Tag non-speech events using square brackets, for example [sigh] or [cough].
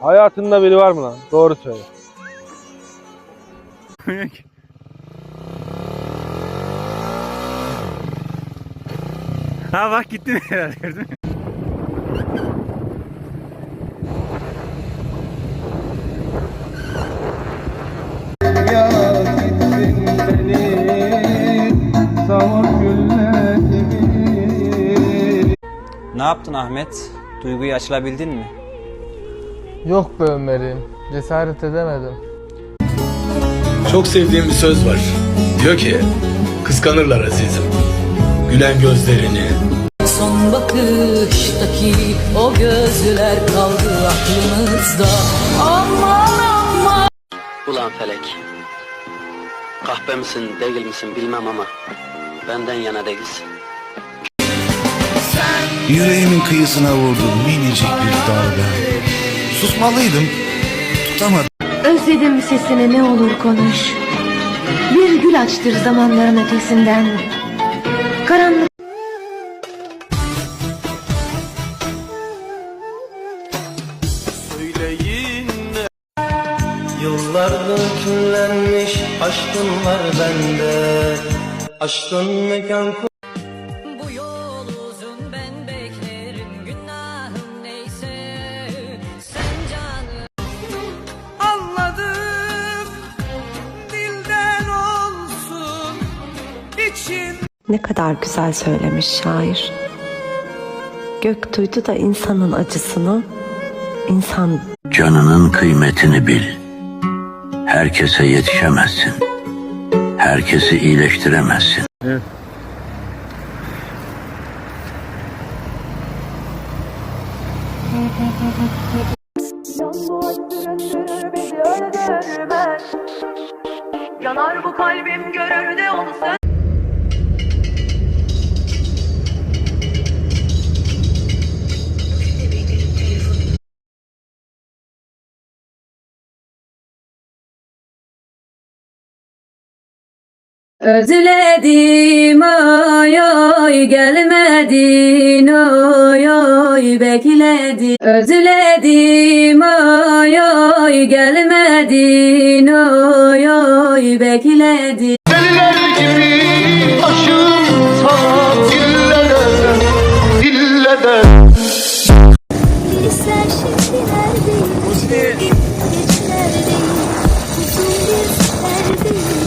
Hayatında biri var mı lan? Doğru söyle. [laughs] ha bak gitti herhalde [laughs] gördün mü? Ne yaptın Ahmet? Duyguyu açılabildin mi? Yok be Ömer'im. Cesaret edemedim. Çok sevdiğim bir söz var. Diyor ki, kıskanırlar azizim. Gülen gözlerini, Son bakıştaki o gözler kaldı aklımızda Aman aman Ulan felek. Kahpe misin değil misin bilmem ama benden yana değilsin. Yüreğimin kıyısına vurdu minicik bir darbe. Susmalıydım, tutamadım. Özledim sesini ne olur konuş. Bir gül açtır zamanların ötesinden. Karanlık Yıllardır küllenmiş aşkın var bende Aşkın mekan ne kadar güzel söylemiş şair. Gök duydu da insanın acısını, insan Canının kıymetini bil. Herkese yetişemezsin. Herkesi iyileştiremezsin. Yanar bu kalbim görür de onu sen. Özledim oy oy gelmedin oy oy bekledim Özledim oy oy gelmedin oy oy bekledim Deliler gibi dille de dille de